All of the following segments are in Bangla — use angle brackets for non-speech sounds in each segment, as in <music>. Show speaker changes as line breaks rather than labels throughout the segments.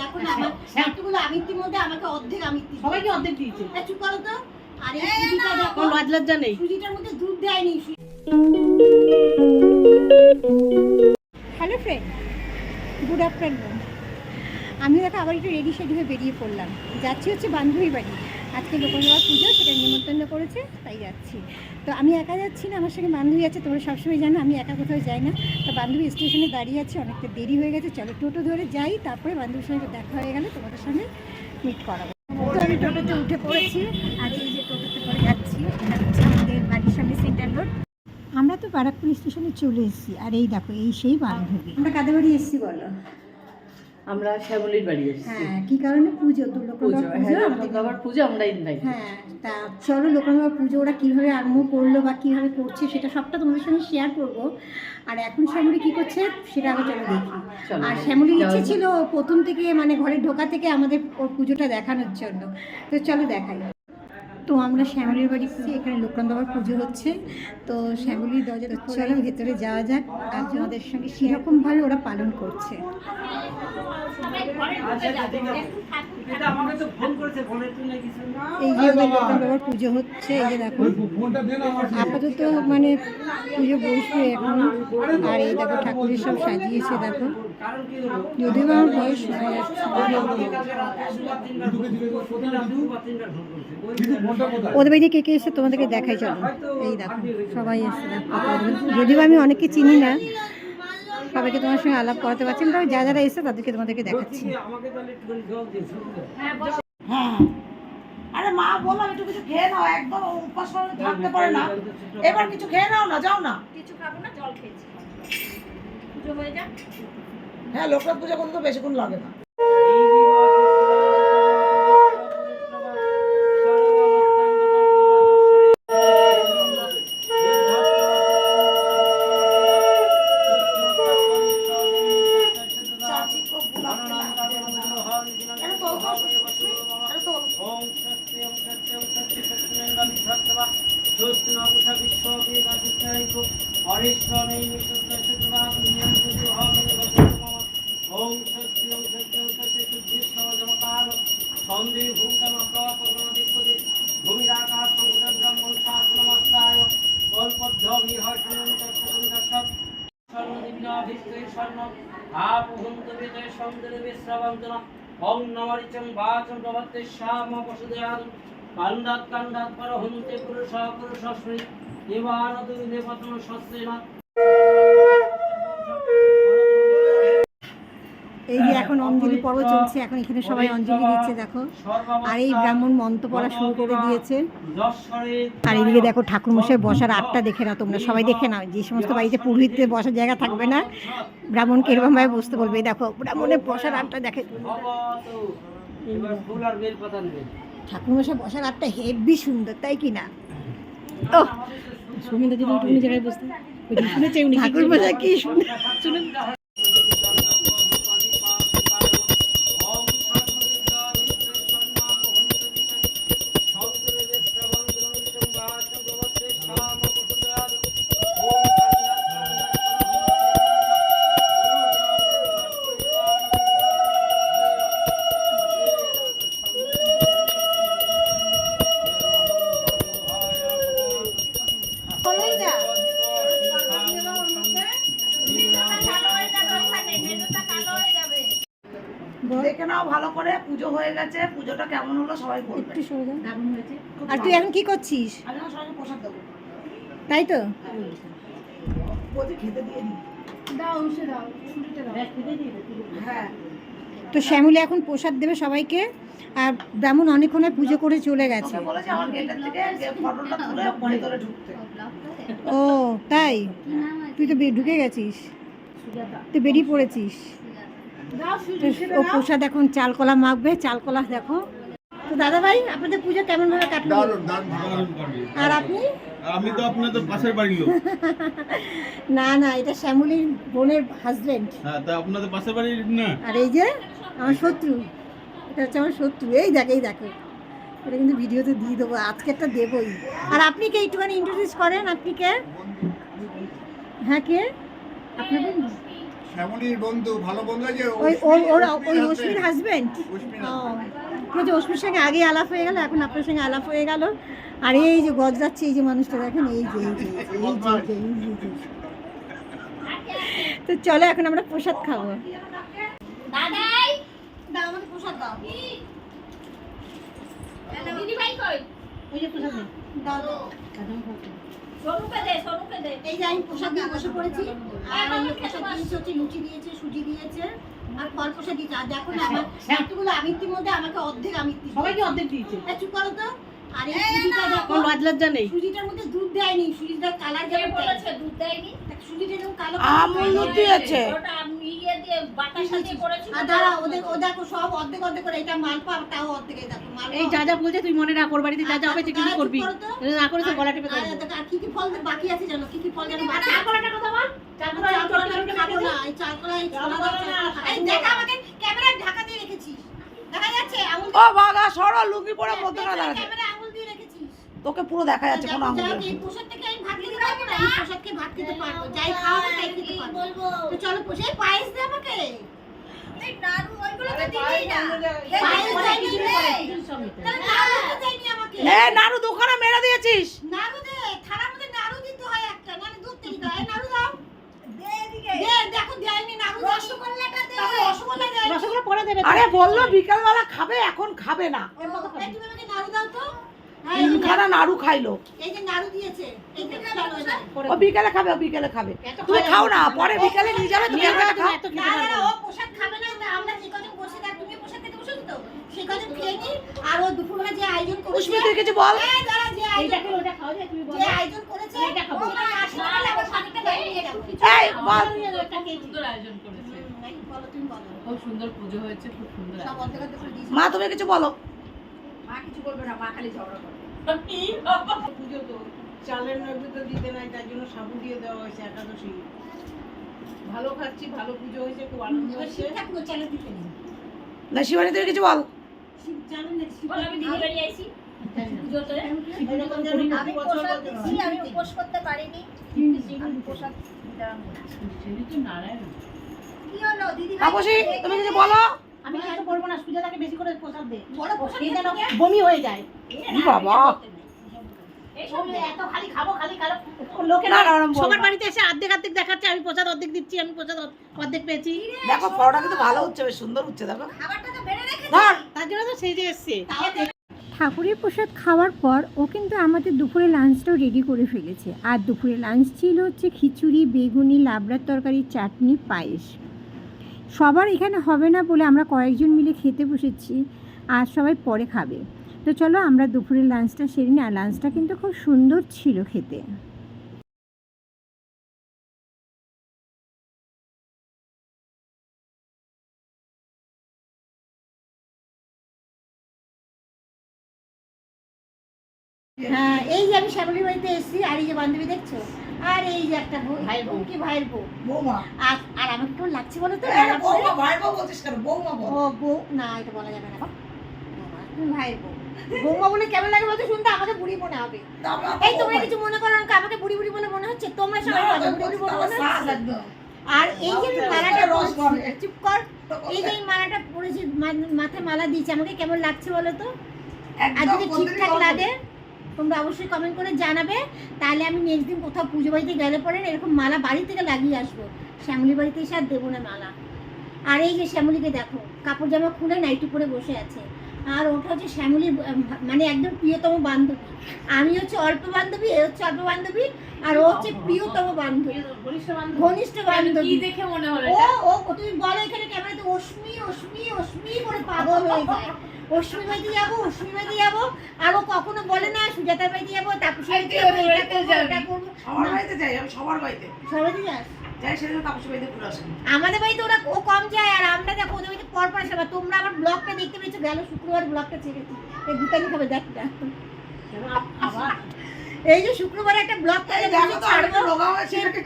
দেখো না আমার এতগুলো আমিত্তির মধ্যে আমাকে অর্ধেক আমিত্তি
সবাইকে অর্ধেক দিয়েছে।
চুপ করো তো। আর এই সুজিটা দেখো।
লাজ লজ্জা নেই।
সুজিটার মধ্যে দুধ দেয়নি। হ্যালো ফ্রেন্ড গুড আফটারনুন আমি দেখো আবার একটু রেডি সেডি হয়ে বেরিয়ে পড়লাম। যাচ্ছি হচ্ছে বান্ধবী বাড়ি। আজকে লোকসভা পুজো, সেটা নিমন্ত্রণ করেছে, তাই যাচ্ছি। তো আমি একা যাচ্ছি না, আমার সঙ্গে বান্ধবী আছে, তোমরা সবসময় জানো, আমি একা কোথাও যাই না। তো বান্ধবী স্টেশনে দাঁড়িয়ে আছে, অনেকটা দেরি হয়ে গেছে, চলো টোটো ধরে যাই, তারপরে বান্ধবীর সঙ্গে দেখা হয়ে গেলে তোমাদের সঙ্গে মিট করাবো। তো আমি টোটোতে উঠে পড়েছি আর যে টোটোতে করে যাচ্ছি আমাদের বাড়ির সামনে সেন্টার রোড আমরা তো ব্যারাকপুর স্টেশনে চলে এসেছি, আর এই দেখো, এই সেই বান্ধবী। আমরা কাদের বাড়ি এসেছি, বলো।
আমরা শ্যামলির বাড়ি এসেছি।
হ্যাঁ কি কারণে পুজো? তো লোকনাথ
হ্যাঁ
পুজো
আমরা ইনভাইট
হ্যাঁ তা চলো লোকনাথ পুজো ওরা কীভাবে আরম্ভ করল বা কীভাবে করছে সেটা সবটা তোমাদের সঙ্গে শেয়ার করব। আর এখন শ্যামলি কি করছে সেটা আগে চলো দেখি। আর শ্যামলির ইচ্ছে ছিল প্রথম থেকে মানে ঘরে ঢোকা থেকে আমাদের ওর পুজোটা দেখানোর জন্য। তো চলো দেখাই। তো আমরা শ্যামলির বাড়ি খুঁজছি এখানে লোকনাথ বাবার পুজো হচ্ছে। তো শ্যামলির দরজা চলো ভেতরে যাওয়া যাক। আর ওদের সঙ্গে সেরকমভাবে ওরা পালন করছে। এই যে বাবার পুজো হচ্ছে এই যে দেখো আপাতত মানে পুজো বসবে এখন আর এই দেখো ঠাকুরের সব সাজিয়েছে দেখো যদিও আমার বয়স হয়ে যাচ্ছে ওদের বাড়ি কে কে এসে তোমাদেরকে দেখাই চলো এই দেখো সবাই এসে দেখো যদিও আমি অনেককে চিনি না সবাইকে তোমার সঙ্গে আলাপ করাতে পারছি না। তবে যা যারা এসে তাদেরকে তোমাদেরকে দেখাচ্ছি।
হ্যাঁ আরে মা বললাম একটু কিছু খেয়ে নাও একদম উপাস থাকতে পারে না। এবার কিছু খেয়ে নাও না যাও না।
কিছু খাব না জল খেয়েছি। পুজো হয়ে যাক।
হ্যাঁ লোকনাথ পূজা করতে তো বেশিক্ষণ লাগে না।
ওং নমরিচং বাচং প্রবত্তে শ্যাম পশুদয়াদু কান্দাত কান্দাত পরহন্তে পুরুষ পুরুষ শ্রী
এই যে এখন অঞ্জলি পর্ব চলছে এখন এখানে সবাই অঞ্জলি দিচ্ছে দেখো। আর এই ব্রাহ্মণ মন্ত্র পড়া শুরু করে দিয়েছে। আর এদিকে দেখো ঠাকুরমশাই বসার আটটা দেখে নাও তোমরা সবাই দেখে নাও যে সমস্ত বাড়িতে পুরোহিতদের বসার জায়গা থাকবে না ব্রাহ্মণকে এরকমভাবে বসতে বলবে। দেখো ব্রাহ্মণের বসার আটটা দেখে। ঠাকুরমশাই বসার আটটা হেভি সুন্দর তাই কি না? ও
সুমিতা যদি ওইটুকুনি জায়গায় বসতে উনি কি
সুন্দর
শুনেন।
সবাই বলবে
একটু সরে যা আর তুই এখন কি করছিস?
আমি আমার সবাইকে প্রসাদ দেবো।
তাই তো?
বলছি খেতে দিয়ে দিই। হ্যাঁ।
তো শ্যামলী এখন প্রসাদ দেবে সবাইকে। আর ব্রাহ্মণ অনেকক্ষণে পুজো করে চলে গেছে।
তোকে বলেছে আমার গেটের থেকে ফটোটা তুলে ভিতরে ঢুকতে।
ও তাই? তুই তো বে- ঢুকে গেছিস। তুই বেরিয়ে পড়েছিস। ও প্রসাদ এখন চালকলা মাখবে। চালকলা দেখো। তো দাদা ভাই আপনাদের পুজো কেমন ভাবে কাটলো। আর আপনি?
আমি তো আপনাদের পাশের বাড়ির লোক। <laughs>
না না এটা শ্যামলীর বোনের হাজবেন্ড
হ্যাঁ তা আপনাদের পাশের বাড়ির না?
আর এই যে আমার শত্রু। এটা হচ্ছে আমার শত্রু। এই দেখ এই দেখো। এটা কিন্তু ভিডিওতে দিয়ে দেবো আজকে একটা দেবই। আর আপনি কে? একটুখানি ইন্ট্রোডিউস করেন আপনি কে? হ্যাঁ কে? আপনার বন্ধু?
শ্যামলীর বন্ধু ভালো বন্ধু আছে
ওই ওর ওর ওই
অশ্বিনীর
হাজবেন্ড ঠিক আছে অশ্মির সঙ্গে আগে আলাপ হয়ে গেল এখন আপনার সঙ্গে আলাপ হয়ে গেল। আর এই যে গজ গজরাচ্ছে এই যে মানুষটা দেখেন এই যে এই যে এই যে, এই যে, যে, যে, যে। তো চলো এখন আমরা প্রসাদ খাব।
দাদাই!
দাও আমাকে প্রসাদ দাও।
দিদি ভাই কই?
ওই যে প্রসাদ
দাও দাও।
সোনুকে দে সোনুকে দে।
এই যে আমি প্রসাদ দিয়ে বসে পড়েছি। আর প্রসাদ দিয়েছে হচ্ছে লুচি দিয়েছে সুজি দিয়েছে। আর ইতিমধ্যে প্রসাদ আর দেখো না আমার এতগুলো আমিত্তির মধ্যে আমাকে অর্ধেক আমি
সবাইকে অর্ধেক দিয়েছে।
চুপ করো তো। আর এই সুজিটা দেখো।
লজ্জা নেই
সুজিটার মধ্যে দুধ দেয়নি সুজিটার কালার যেমন
বলেছে দুধ দেয়নি?
সুজিটা যেমন কালো
আমুল দিয়েছে।
ওটা আমি ইয়ে দিয়ে বাতাসা দিয়ে করেছি
আর দাঁড়া ওদের ও দেখো সব অর্ধেক অর্ধেক করে এটা মালপা তাও অর্ধেক দেখো মালপা।
এই যা যা বলছে তুই মনে রাখ ওর বাড়িতে যা যা হবে তুই করবি। না করিস তো গলা টিপে দেবো
আর কি কি ফল বাকি আছে জানো কি কি ফল জানো বাকি
চাকরাটা কথা বল
এই এই। এই
ও বাবা সরো লুঙ্গি পরে মধ্যে দাঁড়াচ্ছে
ক্যামেরায় আঙুল দিয়ে রেখেছিস
তোকে পুরো দেখা যাচ্ছে কোনো আঙুল।
এই প্রসাদ থেকে আমি ভাত খেতে পারব না এই খেয়ে ভাত খেতে পারব যাই খাওয়াবো তাই খেতে পারব। তো চলো প্রসাদ পায়েস দে আমাকে।
এই নাড়ু ওইগুলো তো দিবি না।
পায়েস
নিতে
তাহলে নাড়ু তো দেয়নি আমাকে।
এ নাড়ু দোকানে মেরে দিয়েছিস।
নাড়ু দে থালার মধ্যে নাড়ু দিতে হয় একটা নাহলে দুধ থেকে দাও। এই নাড়ু দাও।
দে এদিকে।
দে দেখো দেয়নি নাড়ু দাও।
রসগোল্লাটা দে।
তারপরে রসগোল্লা দেয়
রসগোল্লা পরে দেবে।
আরে বলল বিকালবেলা খাবে এখন খাবে না।
এই তুমি আমাকে নাড়ু দাও তো। হ্যাঁ,
তিনখানা নাড়ু খাইলো। ও বিকালে খাবে ও বিকালে খাবে। তুমি খাও না পরে বিকালে নিয়ে যাবে তুমি কিছু বল।
এই
বলো।
মা তুমি কিছু বলো।
মা কিছু বলবে না মা খালি ঝগড়া করবে
পুজো তো চালের নৈবেদ্য দিতে নাই তার জন্য সাবু দিয়ে দেওয়া হয়েছে একাদশী। ভালো খাচ্ছি ভালো পুজো হয়েছে খুব আনন্দ
এবার
হচ্ছে।
ঠাকুর চালে দিতে নেই।
না শিবানী তুমি কিছু বল।
আমি
বছর
দিচ্ছি
হয়।
আমি উপোস করতে পারিনি। আমি প্রসাদ কি হলো? দিদি
তুমি কিছু বলো।
আমি কিছু বলব না সুজাতাকে বেশি করে প্রসাদ দে।
বড় প্রসাদ
যেন বমি হয়ে যায়।
বাবা।
সবার বাড়িতে এসে অর্ধেক অর্ধেক দেখাচ্ছে আমি প্রসাদ অর্ধেক দিচ্ছি আমি প্রসাদ অর্ধেক পেয়েছি।
দেখো পরোটা কিন্তু ভালো হচ্ছে বেশ সুন্দর হচ্ছে দেখো।
খাবারটা তো বেড়ে রেখে
ধর।
তার জন্য তো সেজে এসছে।
ঠাকুরের প্রসাদ খাওয়ার পর ও কিন্তু আমাদের দুপুরে লাঞ্চটাও রেডি করে ফেলেছে। আর দুপুরে লাঞ্চ ছিল হচ্ছে খিচুড়ি বেগুনি লাবড়ার তরকারি চাটনি পায়েস। সবার এখানে হবে না বলে আমরা কয়েকজন মিলে খেতে বসেছি, আর সবাই পরে খাবে। তো চলো আমরা দুপুরের লাঞ্চটা সেরে নিই, আর লাঞ্চটা কিন্তু খুব সুন্দর ছিল খেতে। হ্যাঁ এই যে আমি শ্যামলির বাড়িতে এসেছি আর এই যে বান্ধবী দেখছ? আর এই যে একটা
ভাইয়ের বউ।
কি ভাইয়ের বউ?
বৌমা।
আর আর আমাকে কেমন লাগছে বলো তো?
এ, বৌমা ভাই বউ বলছিস কেন? বৌমা বল।
ও বউ না এটা বলা যাবে না তুমি ভাইয়ের বউ। বৌমা বলে কেমন লাগে বলতে? শুনতে আমাকে বুড়ি মনে হবে। এই তোমরা কিছু মনে করো না আমাকে বুড়ি বুড়ি বলে মনে হচ্ছে? তোমরা সবাই বুড়ি বুড়ি বলে আর এই যে মালাটা চুপ কর। এই যে মালাটা পরেছি মাথায় মালা দিয়েছে আমাকে কেমন লাগছে বলো তো? আর যদি ঠিকঠাক লাগে তোমরা অবশ্যই কমেন্ট করে জানাবে। তাহলে আমি নেক্সট দিন কোথাও পুজো বাড়িতে গেলে পরে এরকম মালা বাড়ি থেকে লাগিয়ে আসব। শ্যামলি বাড়িতে এসে আর দেবো না মালা। আর এই যে শ্যামলিকে দেখো কাপড় জামা খুলে নাইটি পরে বসে আছে। আর ওটা হচ্ছে শ্যামলির মানে একদম প্রিয়তম বান্ধবী। আমি হচ্ছে অল্প বান্ধবী এ হচ্ছে অল্প বান্ধবী আর ও হচ্ছে প্রিয়তম বান্ধবী।
ঘনিষ্ঠ বান্ধব। দেখে মনে হলো
ও ও ও তুমি বলো এখানে ক্যামেরাতে অশ্মি অশ্মি অশ্মি করে পাগল হয়ে যায়। অশ্মি বাড়িতে যাব অশ্বিনী বাড়িতে যাব। আর ও কখনো বলে না সুজাতার বাড়িতে যাব
বাড়িতে যাবি।
সবার বাড়িতে যাই আমি সবার বাড়িতে। তাপসী বাড়িতে
আমাদের বাড়িতে ওরা ও কম যায় আর আমরা দেখো ওদের বাড়িতে পর পর আসে তোমরা আমার ব্লগটা দেখতে পেয়েছ গেল শুক্রবার ব্লগটা ছেড়েছি দুটানি খাবে দেখটা
আবার?
এই যে শুক্রবার একটা ব্লগ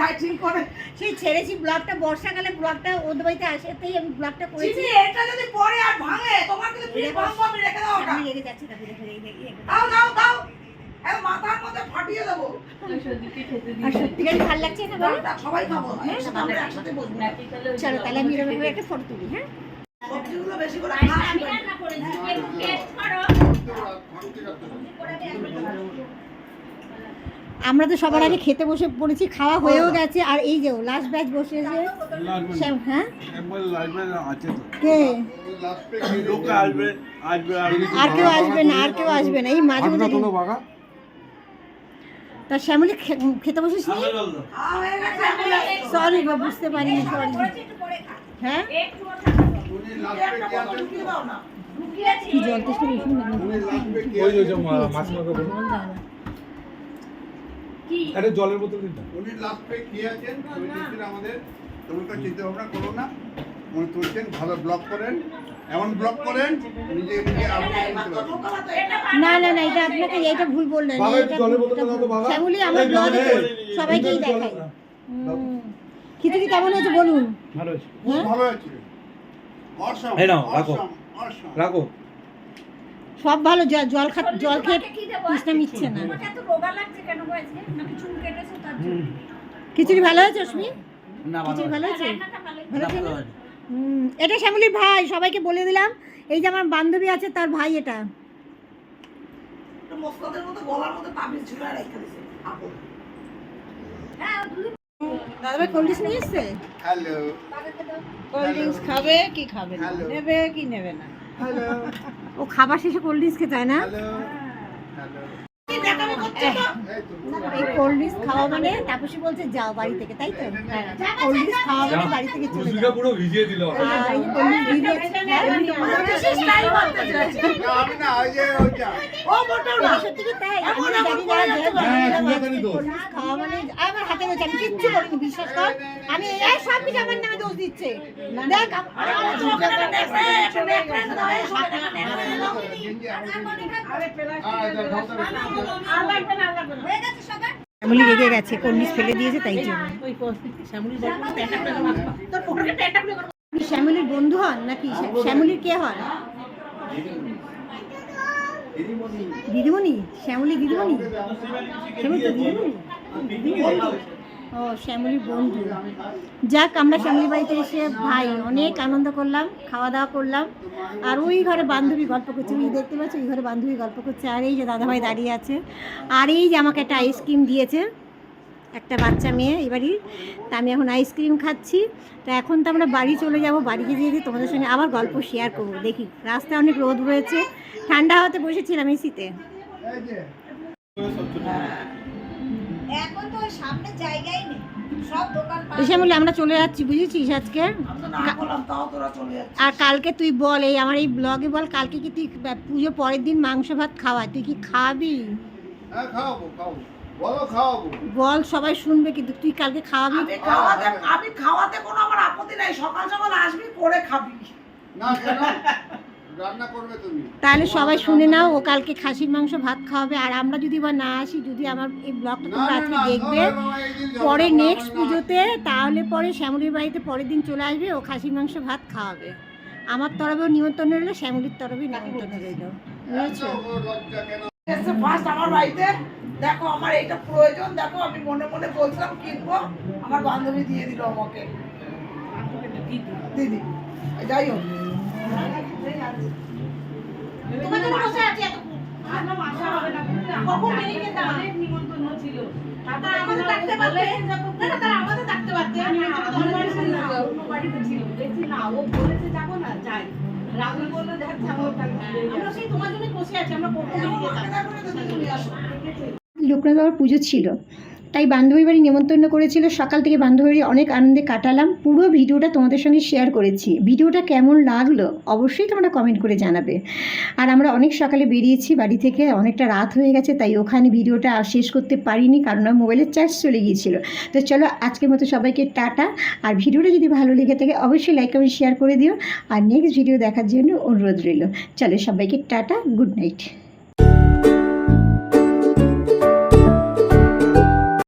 ডাইটিং করে।
সেই ছেড়েছি ব্লগটা বর্ষাকালে ব্লগটা ওদের বাড়িতে আসাতেই আমি ব্লগটা করেছি।
এটা যদি পরে আর ভাঙে তোমার কিন্তু ফ্রিজ ভাঙবো আমি রেখে দাও ওটা।
আমি রেগে যাচ্ছি রেগে
দাও দাও দাও। এই মাথার মধ্যে ফাটিয়ে দেবো।
আর সত্যিকারই ভালো লাগছে না
সবাই খাব। একসাথে আমরা একসাথে বসবো।
চলো তাহলে আমি এরকম করে একটা ফটো তুলি হ্যাঁ?
সবজিগুলো বেশি করে
রান্না করেছি। একটু টেস্ট করো করে আমি একবার
আমরা তো সবার আগে খেতে বসে পড়েছি খাওয়া হয়েও গেছে আর এই যে লাস্ট ব্যাচ বসে যে শ্যাম- হ্যাঁ? কে?
লাস্টে
লোক আসবে আসবে
আর কেউ আসবে না আর কেউ আসবে না। এই মাঝে মাঝে তা শ্যামলি খে- খেতে বসেছিস নি?
খাওয়া হয়ে গেছে এখন
সরি বুঝতে পারিনি সরি হ্যাঁ?
কি
জল টেস্ট বেশি না
উনি লাস্টে কি
ওই
আছেন?
যে মাসিমাকে বলুন
জল দাও না
কি
আরে জলের বোতল দিন। না
উনি লাস্টে কি আছেন? আমাদের। চিন্তা ভাবনা করো না। উনি তুলছেন ভালো ব্লক করেন। এমন ব্লক করেন নিজে নিজে
না না না এটা আপনাকে এইটা ভুল বললেন।
বাবা,
এইটা
একটু জলের বোতল দাও তো, বাবা।
শ্যামলি আমরা ব্লগে সবাইকেই দেখাই। খিচুড়ি কেমন হয়েছে বলুন?
ভালো হয়েছে।
ভালো হয়েছে। অসম
এই নাও, রাখো।
অসম অসম।
রাখো।
সব ভালো জল জল খা জল খেয়ে তৃষ্ণা মিটছে না।
এত রোগা লাগছে কেন গো আজকে? নাকি চুল কেটেছো তার জন্য?
খিচুড়ি ভালো হয়েছে অশ্মি
না ভালো
খিচুড়ি ভালো হয়েছে? ভালো হয়েছে।
ভালো।
হুম, এটা শ্যামলির ভাই সবাইকে বলে দিলাম। এই যে আমার বান্ধবী আছে তার ভাই এটা।
ছিল
হ্যাঁ
দাদাভাই কোল্ড ড্রিঙ্কস নিয়ে এসছে?
কোল্ড ড্রিঙ্কস খাবে কি খাবে না? নেবে কি নেবে না?
হ্যালো
ও খাবার শেষে কোল্ড ড্রিঙ্কস খেতে হয় না?
এই
কোল্ড ড্রিঙ্কস খাওয়া মানে তাপসী বলছে যাও বাড়ি থেকে তাই তো? কোল্ড ড্রিঙ্কস খাওয়া মানে বাড়ি থেকে চলে যাও।
পুরো ভিজিয়ে দিল
আমি না ওইটা
ও
সত্যি কি তাই? আমি জানি না।
হ্যাঁ,
খাওয়া মানে আমার হাতে রয়েছে আমি কিচ্ছু করিনি বিশ্বাস কর আমি এই সব কিছু আমার নামে দোষ দিচ্ছে দেখ
হয়ে
এমনি রেগে গেছে ফেলে দিয়েছে তাই জন্য
শ্যামলি
শ্যামলির বন্ধু হন নাকি শ্যামলির কে হন দিদিমণি শ্যামলি দিদিমণি শ্যামলি তো দিদিমণি ও শ্যামলির বন্ধু। যাক আমরা শ্যামলি বাড়িতে এসে ভাই অনেক আনন্দ করলাম খাওয়া দাওয়া করলাম। আর ওই ঘরে বান্ধবী গল্প করছে ওই দেখতে পাচ্ছি? ওই ঘরে বান্ধবী গল্প করছে আর এই যে দাদাভাই দাঁড়িয়ে আছে আর এই যে আমাকে একটা আইসক্রিম দিয়েছে একটা বাচ্চা মেয়ে এই বাড়ির তা আমি এখন আইসক্রিম খাচ্ছি। তো এখন তো আমরা বাড়ি চলে যাব বাড়িতে গিয়ে দিয়ে তোমাদের সঙ্গে আবার গল্প শেয়ার করব। দেখি রাস্তায় অনেক রোদ রয়েছে ঠান্ডা হতে বসেছিলাম এসিতে
এই যে।
এখন তো সামনে জায়গাই নেই। সব দোকান
এসে বলে আমরা চলে যাচ্ছি বুঝেছিস আজকে? আর কালকে তুই বল এই আমার এই ব্লগে বল কালকে কি তুই পুজো পরের দিন মাংস ভাত খাওয়া তুই কি খাওয়াবি
হ্যাঁ বলো
সবাই শুনবে কিন্তু তুই কালকে খাওয়াবি?
আমি খাওয়াতে আমি খাওয়াতে কোনো আমার আপত্তি নাই। সকাল সকাল আসবি করে খাবি।
না কেন রান্না করবে তুমি?
তাহলে সবাই শুনে নাও ও কালকে খাসির মাংস ভাত খাওয়াবে। আর আমরা যদি বা না আসি যদি আমার এই ব্লগটা তোমরা আজকে দেখবে পরে নেক্সট পুজোতে তাহলে পরে শ্যামলির বাড়িতে পরের দিন চলে আসবে ও খাসির মাংস ভাত খাওয়াবে। আমার তরফেও নিমন্ত্রণ রইল শ্যামলির তরফেও নিমন্ত্রণ রইল। বুঝেছ?
এত লজ্জা কেন?
এসে ফার্স্ট আমার বাড়িতে। দেখো আমার এইটা প্রয়োজন। দেখো আমি মনে মনে বলছিলাম কিনবো। আমার বান্ধবী দিয়ে দিল আমাকে। দিদি। যাই হোক।
তোমার জন্য বসে আছি এত
কখন বেরিয়ে যেতাম অনেক নিমন্ত্রণ ছিল। তারপর আমাদের ডাকতে পারতে না না তারা আমাদের ডাকতে পারতে আমি আমার বাড়ি ছিল না অন্য বাড়িতে ছিল। দেখছি না ও বলেছে যাব না যাই। রাহুল বলল দেখ আমরা সেই তোমার জন্য বসে আছি আমরা কখন বেরিয়ে যেতাম
লোকনাথ বাবার পুজো ছিল। তাই বান্ধবী বাড়ি নেমন্তন্ন করেছিল। সকাল থেকে বান্ধবী অনেক আনন্দে কাটালাম। পুরো ভিডিওটা তোমাদের সঙ্গে শেয়ার করেছি। ভিডিওটা কেমন লাগল অবশ্যই তোমরা কমেন্ট করে জানাবে। আর আমরা অনেক সকালে বেরিয়েছি বাড়ি থেকে। অনেকটা রাত হয়ে গেছে, তাই ওখানে ভিডিওটা শেষ করতে পারিনি কারণ আমার মোবাইলের চার্জ চলে গিয়েছিল। তো চলো, আজকের মতো সবাইকে টাটা। আর ভিডিওটা যদি ভালো লেগে থাকে, অবশ্যই লাইক কমেন্ট শেয়ার করে দিও। আর নেক্সট ভিডিও দেখার জন্য অনুরোধ রইল। চলো, সবাইকে টাটা গুড নাইট